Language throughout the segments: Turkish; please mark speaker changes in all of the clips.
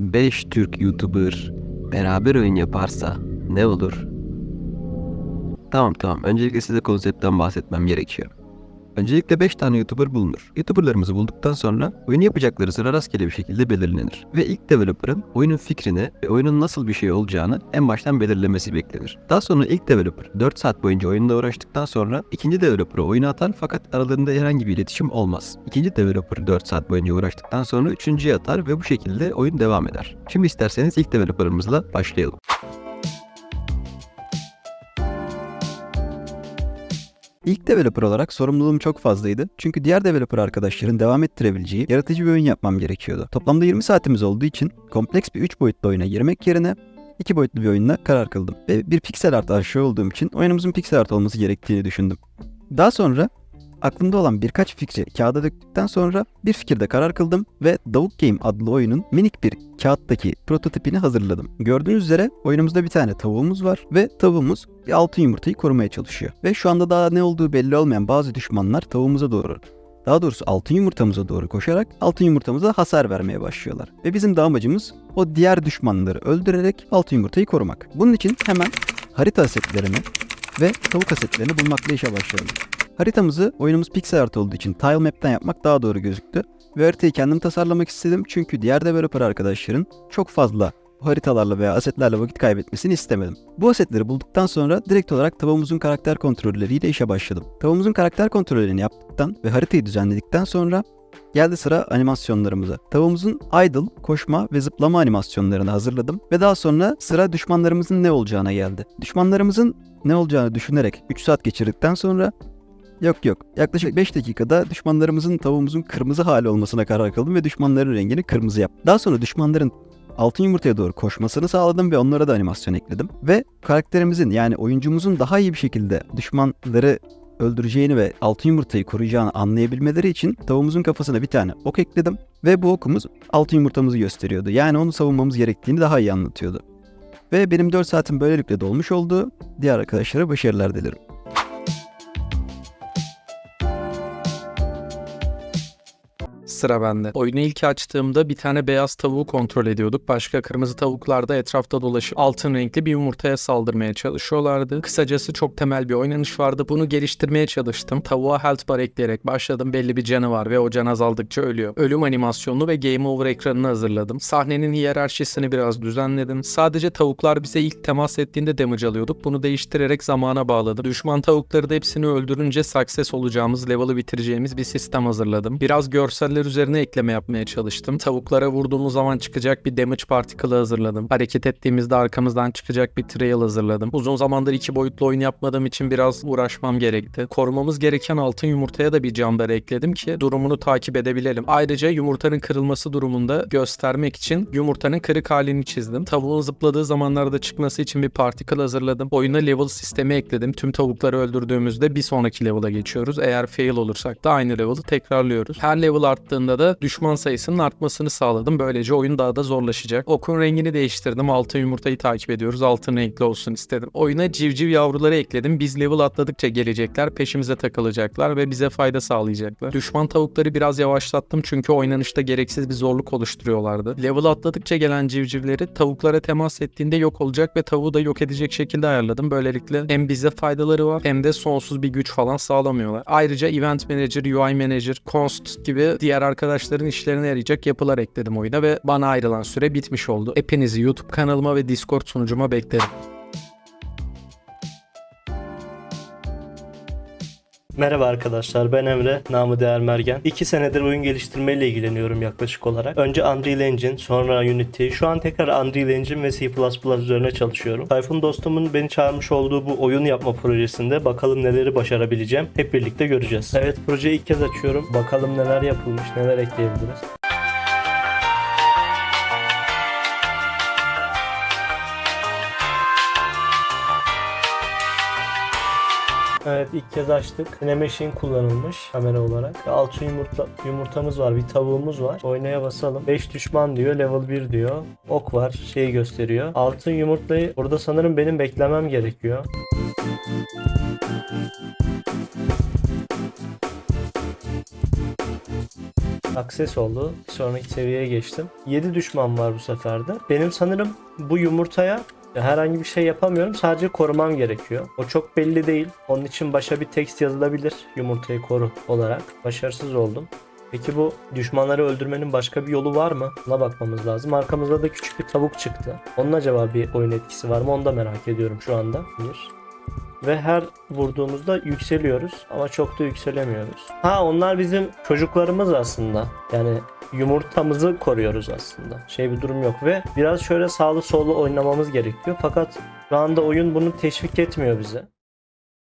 Speaker 1: 5 Türk YouTuber beraber oyun yaparsa ne olur? Tamam tamam. Öncelikle size konseptten bahsetmem gerekiyor. Öncelikle 5 tane YouTuber bulunur. YouTuber'larımızı bulduktan sonra oyunu yapacakları sıra rastgele bir şekilde belirlenir. Ve ilk developer'ın oyunun fikrini ve oyunun nasıl bir şey olacağını en baştan belirlemesi beklenir. Daha sonra ilk developer 4 saat boyunca oyunda uğraştıktan sonra ikinci developer'ı oyuna atar fakat aralarında herhangi bir iletişim olmaz. İkinci developer 4 saat boyunca uğraştıktan sonra üçüncüye atar ve bu şekilde oyun devam eder. Şimdi isterseniz ilk developer'ımızla başlayalım. İlk developer olarak sorumluluğum çok fazlaydı. Çünkü diğer developer arkadaşların devam ettirebileceği yaratıcı bir oyun yapmam gerekiyordu. Toplamda 20 saatimiz olduğu için kompleks bir 3 boyutlu oyuna girmek yerine 2 boyutlu bir oyunla karar kıldım. Ve bir pixel art aşığı olduğum için oyunumuzun pixel art olması gerektiğini düşündüm. Daha sonra aklımda olan birkaç fikri kağıda döktükten sonra bir fikirde karar kıldım ve Davuk Game adlı oyunun minik bir kağıttaki prototipini hazırladım. Gördüğünüz üzere oyunumuzda bir tane tavuğumuz var ve tavuğumuz bir altın yumurtayı korumaya çalışıyor. Ve şu anda daha ne olduğu belli olmayan bazı düşmanlar tavuğumuza doğru daha doğrusu altın yumurtamıza doğru koşarak altın yumurtamıza hasar vermeye başlıyorlar. Ve bizim de amacımız o diğer düşmanları öldürerek altın yumurtayı korumak. Bunun için hemen harita asetlerini ve tavuk asetlerini bulmakla işe başladım. Haritamızı oyunumuz pixel art olduğu için tile map'ten yapmak daha doğru gözüktü. Ve haritayı kendim tasarlamak istedim çünkü diğer developer arkadaşların çok fazla haritalarla veya asetlerle vakit kaybetmesini istemedim. Bu asetleri bulduktan sonra direkt olarak tavuğumuzun karakter kontrolleriyle işe başladım. Tavuğumuzun karakter kontrollerini yaptıktan ve haritayı düzenledikten sonra geldi sıra animasyonlarımıza. Tavuğumuzun idle, koşma ve zıplama animasyonlarını hazırladım ve daha sonra sıra düşmanlarımızın ne olacağına geldi. Düşmanlarımızın ne olacağını düşünerek 3 saat geçirdikten sonra Yok yok. Yaklaşık 5 dakikada düşmanlarımızın tavuğumuzun kırmızı hali olmasına karar kıldım ve düşmanların rengini kırmızı yaptım. Daha sonra düşmanların altın yumurtaya doğru koşmasını sağladım ve onlara da animasyon ekledim. Ve karakterimizin yani oyuncumuzun daha iyi bir şekilde düşmanları öldüreceğini ve altın yumurtayı koruyacağını anlayabilmeleri için tavuğumuzun kafasına bir tane ok ekledim. Ve bu okumuz altın yumurtamızı gösteriyordu. Yani onu savunmamız gerektiğini daha iyi anlatıyordu. Ve benim 4 saatim böylelikle dolmuş oldu. Diğer arkadaşlara başarılar dilerim.
Speaker 2: Sıra bende. Oyunu ilk açtığımda bir tane beyaz tavuğu kontrol ediyorduk. Başka kırmızı tavuklar da etrafta dolaşıp altın renkli bir yumurtaya saldırmaya çalışıyorlardı. Kısacası çok temel bir oynanış vardı. Bunu geliştirmeye çalıştım. Tavuğa health bar ekleyerek başladım. Belli bir canı var ve o can azaldıkça ölüyor. Ölüm animasyonunu ve game over ekranını hazırladım. Sahnenin hiyerarşisini biraz düzenledim. Sadece tavuklar bize ilk temas ettiğinde damage alıyorduk. Bunu değiştirerek zamana bağladım. Düşman tavukları da hepsini öldürünce success olacağımız, level'ı bitireceğimiz bir sistem hazırladım. Biraz görseller üzerine ekleme yapmaya çalıştım. Tavuklara vurduğumuz zaman çıkacak bir damage particle'ı hazırladım. Hareket ettiğimizde arkamızdan çıkacak bir trail hazırladım. Uzun zamandır iki boyutlu oyun yapmadığım için biraz uğraşmam gerekti. Korumamız gereken altın yumurtaya da bir cambar ekledim ki durumunu takip edebilelim. Ayrıca yumurtanın kırılması durumunda göstermek için yumurtanın kırık halini çizdim. Tavuğun zıpladığı zamanlarda çıkması için bir particle hazırladım. Oyuna level sistemi ekledim. Tüm tavukları öldürdüğümüzde bir sonraki level'a geçiyoruz. Eğer fail olursak da aynı level'ı tekrarlıyoruz. Her level arttığında da düşman sayısının artmasını sağladım. Böylece oyun daha da zorlaşacak. Okun rengini değiştirdim. Altın yumurtayı takip ediyoruz. Altın renkli olsun istedim. Oyuna civciv yavruları ekledim. Biz level atladıkça gelecekler. Peşimize takılacaklar ve bize fayda sağlayacaklar. Düşman tavukları biraz yavaşlattım çünkü oynanışta gereksiz bir zorluk oluşturuyorlardı. Level atladıkça gelen civcivleri tavuklara temas ettiğinde yok olacak ve tavuğu da yok edecek şekilde ayarladım. Böylelikle hem bize faydaları var hem de sonsuz bir güç falan sağlamıyorlar. Ayrıca Event Manager, UI Manager, Const gibi diğer arkadaşların işlerine yarayacak yapılar ekledim oyuna ve bana ayrılan süre bitmiş oldu. Hepinizi YouTube kanalıma ve Discord sunucuma beklerim.
Speaker 3: Merhaba arkadaşlar ben Emre, namı değer Mergen. 2 senedir oyun geliştirmeyle ilgileniyorum yaklaşık olarak. Önce Unreal Engine, sonra Unity. Şu an tekrar Unreal Engine ve C++ üzerine çalışıyorum. Tayfun dostumun beni çağırmış olduğu bu oyun yapma projesinde bakalım neleri başarabileceğim. Hep birlikte göreceğiz. Evet projeyi ilk kez açıyorum. Bakalım neler yapılmış, neler ekleyebiliriz. Evet ilk kez açtık. Yine machine kullanılmış kamera olarak. Altın yumurta, yumurtamız var. Bir tavuğumuz var. Oynaya basalım. 5 düşman diyor. Level 1 diyor. Ok var. Şeyi gösteriyor. Altın yumurtayı burada sanırım benim beklemem gerekiyor. Akses oldu. Sonraki seviyeye geçtim. 7 düşman var bu seferde. Benim sanırım bu yumurtaya herhangi bir şey yapamıyorum. Sadece korumam gerekiyor. O çok belli değil. Onun için başa bir tekst yazılabilir. Yumurtayı koru olarak. Başarısız oldum. Peki bu düşmanları öldürmenin başka bir yolu var mı? Buna bakmamız lazım. Arkamızda da küçük bir tavuk çıktı. Onun acaba bir oyun etkisi var mı? Onu da merak ediyorum şu anda. Bir. Ve her vurduğumuzda yükseliyoruz ama çok da yükselemiyoruz. Ha onlar bizim çocuklarımız aslında. Yani yumurtamızı koruyoruz aslında. Şey bir durum yok ve biraz şöyle sağlı sollu oynamamız gerekiyor. Fakat şu anda oyun bunu teşvik etmiyor bize.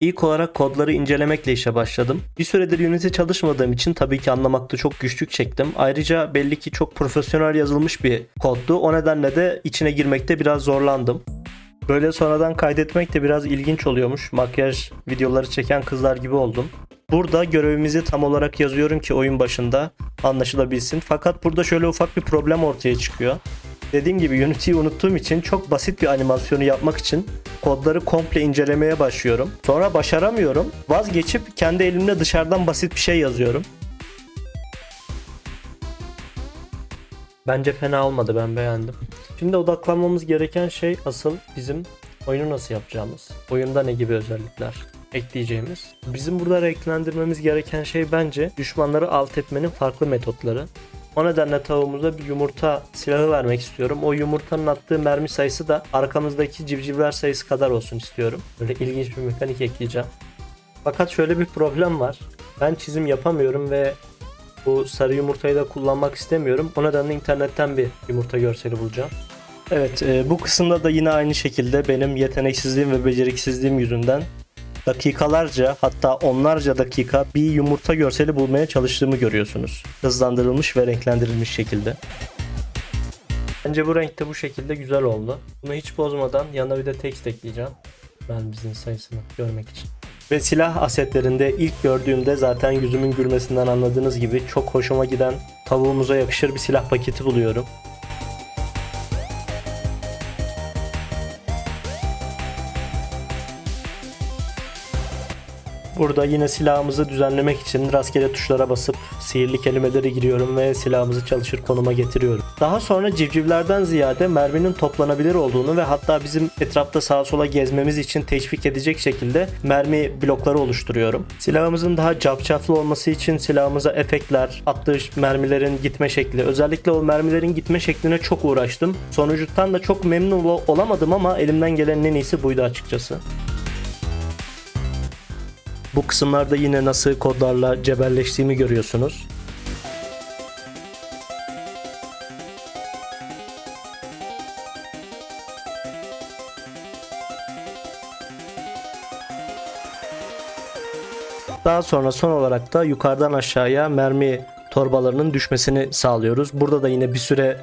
Speaker 3: İlk olarak kodları incelemekle işe başladım. Bir süredir Unity çalışmadığım için tabii ki anlamakta çok güçlük çektim. Ayrıca belli ki çok profesyonel yazılmış bir koddu. O nedenle de içine girmekte biraz zorlandım. Böyle sonradan kaydetmek de biraz ilginç oluyormuş. Makyaj videoları çeken kızlar gibi oldum. Burada görevimizi tam olarak yazıyorum ki oyun başında anlaşılabilsin. Fakat burada şöyle ufak bir problem ortaya çıkıyor. Dediğim gibi Unity'yi unuttuğum için çok basit bir animasyonu yapmak için kodları komple incelemeye başlıyorum. Sonra başaramıyorum. Vazgeçip kendi elimle dışarıdan basit bir şey yazıyorum. Bence fena olmadı ben beğendim. Şimdi odaklanmamız gereken şey asıl bizim oyunu nasıl yapacağımız. Oyunda ne gibi özellikler ekleyeceğimiz. Bizim burada renklendirmemiz gereken şey bence düşmanları alt etmenin farklı metotları. O nedenle tavuğumuza bir yumurta silahı vermek istiyorum. O yumurtanın attığı mermi sayısı da arkamızdaki civcivler sayısı kadar olsun istiyorum. Böyle ilginç bir mekanik ekleyeceğim. Fakat şöyle bir problem var. Ben çizim yapamıyorum ve bu sarı yumurtayı da kullanmak istemiyorum. O nedenle internetten bir yumurta görseli bulacağım. Evet e, bu kısımda da yine aynı şekilde benim yeteneksizliğim ve beceriksizliğim yüzünden dakikalarca hatta onlarca dakika bir yumurta görseli bulmaya çalıştığımı görüyorsunuz. Hızlandırılmış ve renklendirilmiş şekilde. Bence bu renkte bu şekilde güzel oldu. Bunu hiç bozmadan yanına bir de text ekleyeceğim. Mermimizin sayısını görmek için. Ve silah asetlerinde ilk gördüğümde zaten yüzümün gülmesinden anladığınız gibi çok hoşuma giden tavuğumuza yakışır bir silah paketi buluyorum. Burada yine silahımızı düzenlemek için rastgele tuşlara basıp sihirli kelimeleri giriyorum ve silahımızı çalışır konuma getiriyorum. Daha sonra civcivlerden ziyade merminin toplanabilir olduğunu ve hatta bizim etrafta sağa sola gezmemiz için teşvik edecek şekilde mermi blokları oluşturuyorum. Silahımızın daha cafcaflı olması için silahımıza efektler, attığı mermilerin gitme şekli, özellikle o mermilerin gitme şekline çok uğraştım. Sonucundan da çok memnun ol- olamadım ama elimden gelenin en iyisi buydu açıkçası. Bu kısımlarda yine nasıl kodlarla cebelleştiğimi görüyorsunuz. Daha sonra son olarak da yukarıdan aşağıya mermi torbalarının düşmesini sağlıyoruz. Burada da yine bir süre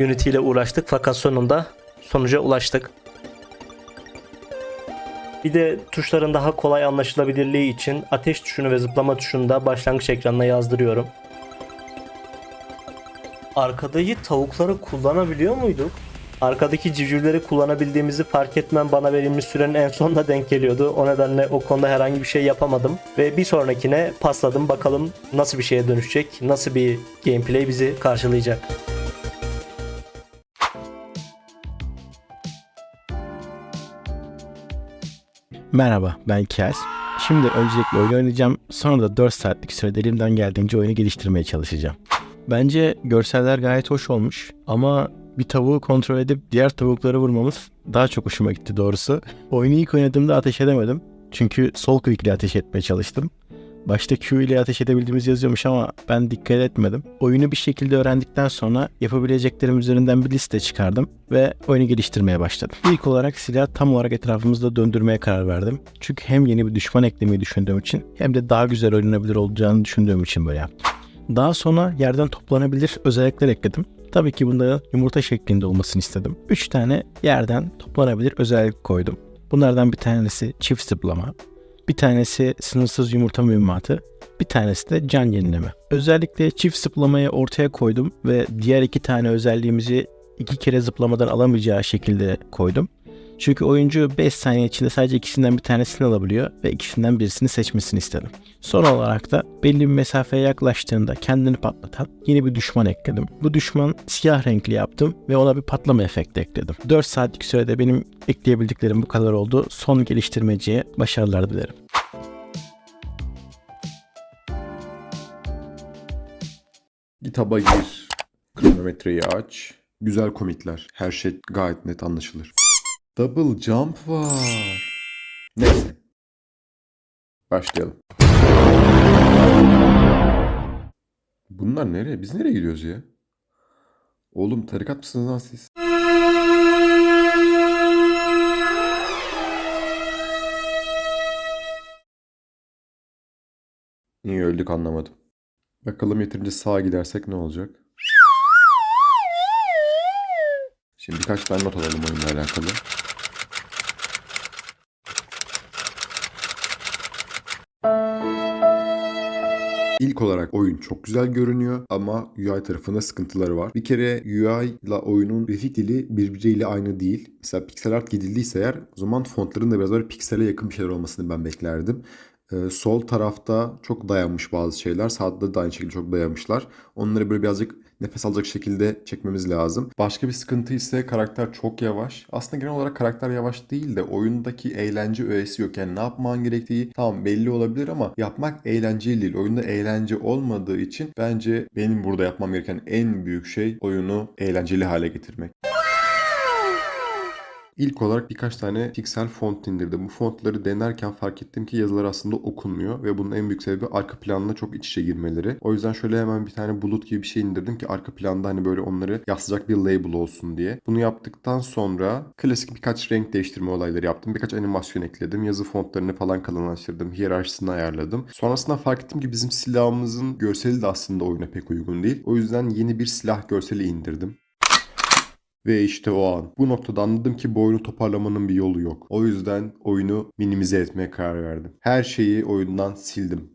Speaker 3: Unity ile uğraştık fakat sonunda sonuca ulaştık. Bir de tuşların daha kolay anlaşılabilirliği için ateş tuşunu ve zıplama tuşunu da başlangıç ekranına yazdırıyorum. Arkadaki tavukları kullanabiliyor muyduk? Arkadaki civcivleri kullanabildiğimizi fark etmem bana verilmiş sürenin en sonuna denk geliyordu. O nedenle o konuda herhangi bir şey yapamadım. Ve bir sonrakine pasladım. Bakalım nasıl bir şeye dönüşecek, nasıl bir gameplay bizi karşılayacak.
Speaker 4: Merhaba ben Kias. Şimdi öncelikle oyun oynayacağım. Sonra da 4 saatlik sürede elimden geldiğince oyunu geliştirmeye çalışacağım. Bence görseller gayet hoş olmuş ama bir tavuğu kontrol edip diğer tavukları vurmamız daha çok hoşuma gitti doğrusu. Oyunu ilk oynadığımda ateş edemedim. Çünkü sol click ile ateş etmeye çalıştım. Başta Q ile ateş edebildiğimiz yazıyormuş ama ben dikkat etmedim. Oyunu bir şekilde öğrendikten sonra yapabileceklerim üzerinden bir liste çıkardım ve oyunu geliştirmeye başladım. İlk olarak silah tam olarak etrafımızda döndürmeye karar verdim. Çünkü hem yeni bir düşman eklemeyi düşündüğüm için hem de daha güzel oynanabilir olacağını düşündüğüm için böyle yaptım. Daha sonra yerden toplanabilir özellikler ekledim. Tabii ki bunda yumurta şeklinde olmasını istedim. 3 tane yerden toplanabilir özellik koydum. Bunlardan bir tanesi çift zıplama, bir tanesi sınırsız yumurta mühimmatı, bir tanesi de can yenileme. Özellikle çift zıplamayı ortaya koydum ve diğer iki tane özelliğimizi iki kere zıplamadan alamayacağı şekilde koydum. Çünkü oyuncu 5 saniye içinde sadece ikisinden bir tanesini alabiliyor ve ikisinden birisini seçmesini istedim. Son olarak da belli bir mesafeye yaklaştığında kendini patlatan yeni bir düşman ekledim. Bu düşman siyah renkli yaptım ve ona bir patlama efekti ekledim. 4 saatlik sürede benim ekleyebildiklerim bu kadar oldu. Son geliştirmeciye başarılar dilerim.
Speaker 5: GitHub'a gir. Kronometreyi aç. Güzel komitler. Her şey gayet net anlaşılır. Double jump var. Neyse. Başlayalım. Bunlar nereye? Biz nereye gidiyoruz ya? Oğlum tarikat mısınız lan siz? Niye öldük anlamadım. Bakalım yeterince sağa gidersek ne olacak? Şimdi birkaç tane not alalım oyunla alakalı. İlk olarak oyun çok güzel görünüyor ama UI tarafında sıkıntıları var. Bir kere UI ile oyunun grafik dili birbiriyle aynı değil. Mesela pixel art gidildiyse eğer o zaman fontların da biraz böyle piksele yakın bir şeyler olmasını ben beklerdim. Ee, sol tarafta çok dayanmış bazı şeyler. Sağda da aynı şekilde çok dayanmışlar. Onları böyle birazcık nefes alacak şekilde çekmemiz lazım. Başka bir sıkıntı ise karakter çok yavaş. Aslında genel olarak karakter yavaş değil de oyundaki eğlence öğesi yok. Yani ne yapman gerektiği tamam belli olabilir ama yapmak eğlenceli değil. Oyunda eğlence olmadığı için bence benim burada yapmam gereken en büyük şey oyunu eğlenceli hale getirmek. İlk olarak birkaç tane piksel font indirdim. Bu fontları denerken fark ettim ki yazılar aslında okunmuyor ve bunun en büyük sebebi arka planla çok iç içe girmeleri. O yüzden şöyle hemen bir tane bulut gibi bir şey indirdim ki arka planda hani böyle onları yazacak bir label olsun diye. Bunu yaptıktan sonra klasik birkaç renk değiştirme olayları yaptım. Birkaç animasyon ekledim. Yazı fontlarını falan kalınlaştırdım. Hiyerarşisini ayarladım. Sonrasında fark ettim ki bizim silahımızın görseli de aslında oyuna pek uygun değil. O yüzden yeni bir silah görseli indirdim. Ve işte o an. Bu noktada anladım ki bu oyunu toparlamanın bir yolu yok. O yüzden oyunu minimize etmeye karar verdim. Her şeyi oyundan sildim.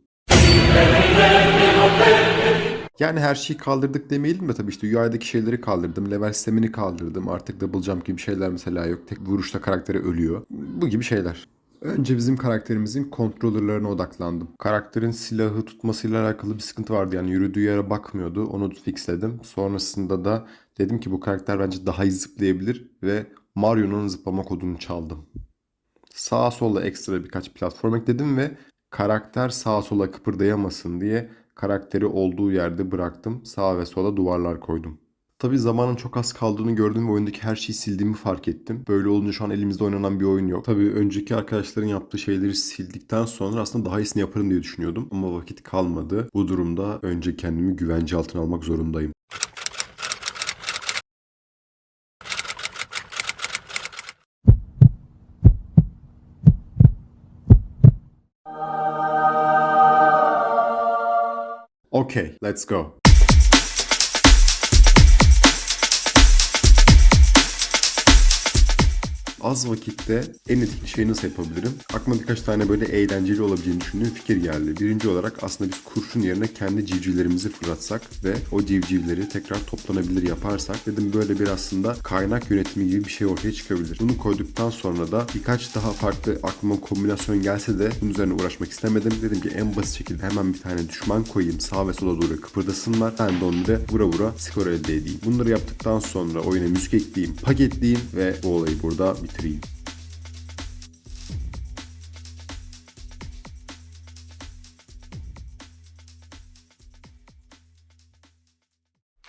Speaker 5: Yani her şeyi kaldırdık demeyelim de tabii işte UI'deki şeyleri kaldırdım. Level sistemini kaldırdım. Artık double jump gibi şeyler mesela yok. Tek vuruşta karakteri ölüyor. Bu gibi şeyler. Önce bizim karakterimizin kontrollerine odaklandım. Karakterin silahı tutmasıyla alakalı bir sıkıntı vardı. Yani yürüdüğü yere bakmıyordu. Onu fixledim. Sonrasında da dedim ki bu karakter bence daha iyi zıplayabilir ve Mario'nun zıplama kodunu çaldım. Sağa sola ekstra birkaç platform ekledim ve karakter sağa sola kıpırdayamasın diye karakteri olduğu yerde bıraktım. Sağa ve sola duvarlar koydum. Tabii zamanın çok az kaldığını gördüm ve oyundaki her şeyi sildiğimi fark ettim. Böyle olunca şu an elimizde oynanan bir oyun yok. Tabii önceki arkadaşların yaptığı şeyleri sildikten sonra aslında daha iyisini yaparım diye düşünüyordum. Ama vakit kalmadı. Bu durumda önce kendimi güvence altına almak zorundayım. Okay, let's go. Az vakitte en etkili şeyi nasıl yapabilirim? Aklıma birkaç tane böyle eğlenceli olabileceğini düşündüğüm fikir geldi. Birinci olarak aslında biz kurşun yerine kendi civcivlerimizi fırlatsak ve o civcivleri tekrar toplanabilir yaparsak dedim böyle bir aslında kaynak yönetimi gibi bir şey ortaya çıkabilir. Bunu koyduktan sonra da birkaç daha farklı aklıma kombinasyon gelse de bunun üzerine uğraşmak istemedim. Dedim ki en basit şekilde hemen bir tane düşman koyayım sağ ve sola doğru kıpırdasınlar. Ben de onları vura vura skor elde edeyim. Bunları yaptıktan sonra oyuna müzik ekleyeyim, paketleyeyim ve bu olayı burada bitireyim.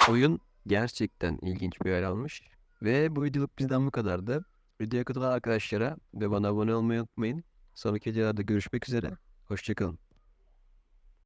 Speaker 6: Oyun gerçekten ilginç bir yer almış. Ve bu videoluk bizden bu kadardı. Videoya katılan arkadaşlara ve bana abone olmayı unutmayın. Sonraki videolarda görüşmek üzere. Hoşçakalın.